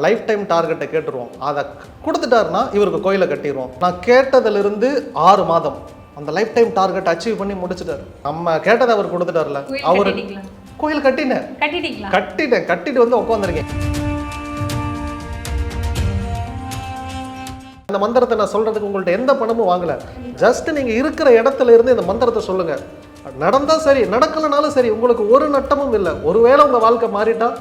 Life time டார்கெட்டை கேட்டுருவோம். அதை கொடுத்துட்டாருன்னா இவருக்கு கோயிலை கட்டிடுவோம். நான் கேட்டதிலிருந்து ஆறு மாதம் அந்த லைஃப் டைம் டார்கெட் அச்சீவ் பண்ணி முடிச்சிட்டாரு. நம்ம கேட்டதை அவர் கொடுத்துட்டார்ல. அவர்? கோயில் கட்டினேன். கட்டிட்டேன். கட்டிட்டு வந்து உட்காந்துருக்கேன் இந்த மந்திரத்தை நான் சொல்றதுக்கு உங்கள்ட்ட எந்த பணமும் வாங்கல. ஜஸ்ட் நீங்க இருக்கிற இடத்துல இருந்து இந்த மந்திரத்தை சொல்லுங்க. நடந்தா சரி நடக்கலனாலும் சரி உங்களுக்கு ஒரு நட்டமும் இல்லை. ஒருவேளை உங்க வாழ்க்கை மாறிட்டா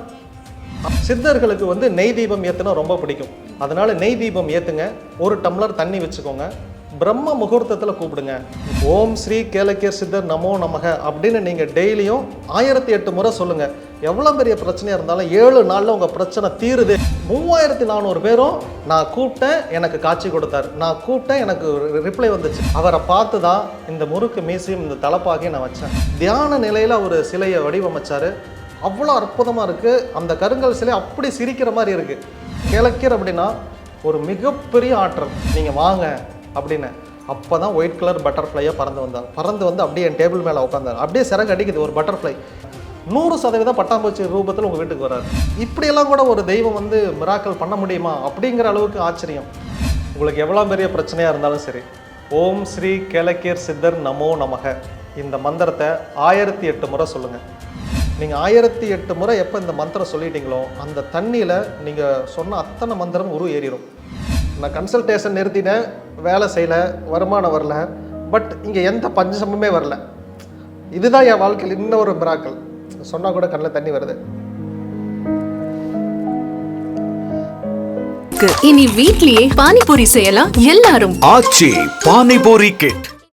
சித்தர்களுக்கு வந்து நெய் தீபம் ஏற்றுனா ரொம்ப பிடிக்கும். அதனால நெய் தீபம் ஏற்றுங்க ஒரு டம்ளர் தண்ணி வச்சுக்கோங்க. பிரம்ம முகூர்த்தத்தில் கூப்பிடுங்க. ஓம் ஸ்ரீ கேலக்கிய சித்தர் நமோ நமக அப்படின்னு நீங்கள் டெய்லியும் ஆயிரத்தி எட்டு முறை சொல்லுங்கள் எவ்வளோ பெரிய பிரச்சனையாக இருந்தாலும் ஏழு நாளில் உங்கள் பிரச்சனை தீருது. மூவாயிரத்தி நானூறு பேரும் நான் கூப்பிட்டேன் எனக்கு காட்சி கொடுத்தாரு. நான் கூப்பிட்டேன் எனக்கு ரிப்ளை வந்துச்சு. அவரை பார்த்து தான் இந்த முறுக்கு மீசையும் இந்த தலப்பாகையும் நான் வச்சேன். தியான நிலையில் ஒரு சிலையை வடிவமைச்சார். அவ்வளோ அற்புதமாக இருக்குது அந்த கருங்கல் சிலை அப்படி சிரிக்கிற மாதிரி இருக்குது கிழக்கீர் அப்படின்னா ஒரு மிகப்பெரிய ஆற்றல். நீங்கள் வாங்க அப்படின்னு. அப்போ தான் ஒயிட் கலர் பட்டர்ஃப்ளையாக பறந்து வந்தார். பறந்து வந்து அப்படியே என் டேபிள் மேலே உட்காந்தார் அப்படியே சிறகு அடிக்குது ஒரு பட்டர்ஃப்ளை நூறு சதவீதம் பட்டாம்பூச்சி ரூபத்தில் உங்கள் வீட்டுக்கு வராது இப்படியெல்லாம் கூட ஒரு தெய்வம் வந்து மிராக்கல் பண்ண முடியுமா? அப்படிங்கிற அளவுக்கு ஆச்சரியம். உங்களுக்கு எவ்வளோ பெரிய பிரச்சனையாக இருந்தாலும் சரி. ஓம் ஸ்ரீ கேலக்கீர் சித்தர் நமோ நமக. இந்த மந்திரத்தை ஆயிரத்தி எட்டு முறை சொல்லுங்கள் நீங்கள் ஆயிரத்தி எட்டு முறை எப்போ இந்த மந்திரம் சொல்லிட்டீங்களோ அந்த தண்ணியில் நீங்கள் சொன்ன அத்தனை மந்திரம் உரு ஏறிடும் நான் கன்சல்டேஷன் நிறுத்தினேன் வேலை செய்யலை வருமானம் வரல. பட் இங்கே எந்த பஞ்சமுமே வரல. இதுதான் என் வாழ்க்கையில் இன்னும் ஒரு மிராக்கள் சொன்னால் கூட கண்ணில் தண்ணி வருது. இனி வீட்லயே பானிபூரி செய்யலாம். எல்லாரும். ஆச்சி பானிபூரி கிட்